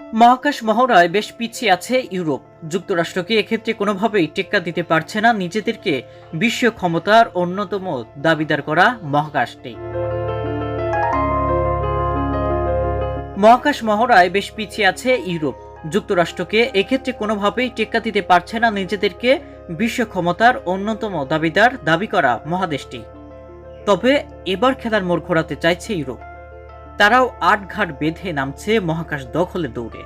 মহাকাশ মহড়ায় বেশ পিছিয়ে আছে ইউরোপ। যুক্তরাষ্ট্রকে এক্ষেত্রে কোনোভাবেই টেক্কা দিতে পারছে না নিজেদেরকে। বিশ্ব ক্ষমতার অন্যতম দাবিদার করা মহাকাশটি। মহাকাশ মহড়ায় বেশ পিছিয়ে আছে ইউরোপ। যুক্তরাষ্ট্রকে এক্ষেত্রে কোনোভাবেই টেক্কা দিতে পারছে না নিজেদেরকে। বিশ্ব ক্ষমতার অন্যতম দাবিদার দাবি করা মহাদেশটি। তবে এবার খেলার মোড় ঘোরাতে চাইছে ইউরোপ। তারাও আট ঘাট বেঁধে নামছে মহাকাশ দখলের দৌড়ে।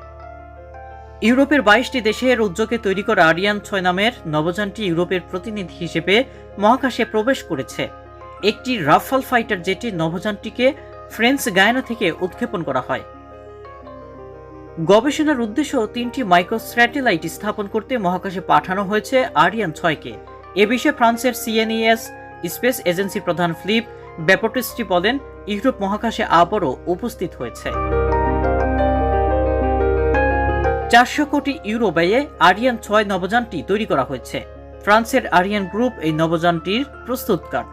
ইউরোপের বাইশটি দেশের উদ্যোগে তৈরি করা আরিয়ান ছয় নামের নবযানটি ইউরোপের প্রতিনিধি হিসেবে মহাকাশে প্রবেশ করেছে। একটি রাফাল ফাইটার জেটি নভোযানটিকে ফ্রেঞ্চ গায়না থেকে উৎক্ষেপণ করা হয়। গবেষণার উদ্দেশ্য তিনটি মাইক্রো স্যাটেলাইট স্থাপন করতে মহাকাশে পাঠানো হয়েছে আরিয়ান ছয়কে। এ বিষয়ে ফ্রান্সের সিএনইএস, স্পেস এজেন্সির প্রধান ফিলিপ ব্যাপটিস্টি বলেন, ইউরোপ মহাকাশে আবারও উপস্থিত হয়েছে। চারশো কোটি ইউরো ব্যয়ে আরিয়ান ছয় নবযানটি তৈরি করা হয়েছে। ফ্রান্সের আরিয়ান গ্রুপ এই নবযানটির প্রস্তুতকার।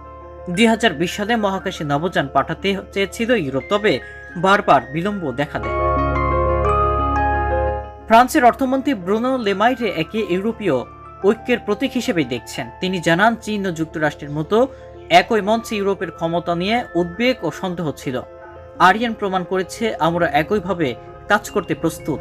দুই হাজার বিশ সালে মহাকাশে নবযান পাঠাতে চেয়েছিল ইউরোপ, তবে বারবার বিলম্ব দেখা দেয়। ফ্রান্সের অর্থমন্ত্রী ব্রুনো লেমাইরে একে ইউরোপীয় ঐক্যের প্রতীক হিসেবে দেখছেন। তিনি জানান, চীন ও যুক্তরাষ্ট্রের মতো একই মঞ্চে ইউরোপের ক্ষমতা নিয়ে উদ্বেগ ও সন্দেহ ছিল। আরিয়ান প্রমাণ করেছে, আমরা একইভাবে কাজ করতে প্রস্তুত।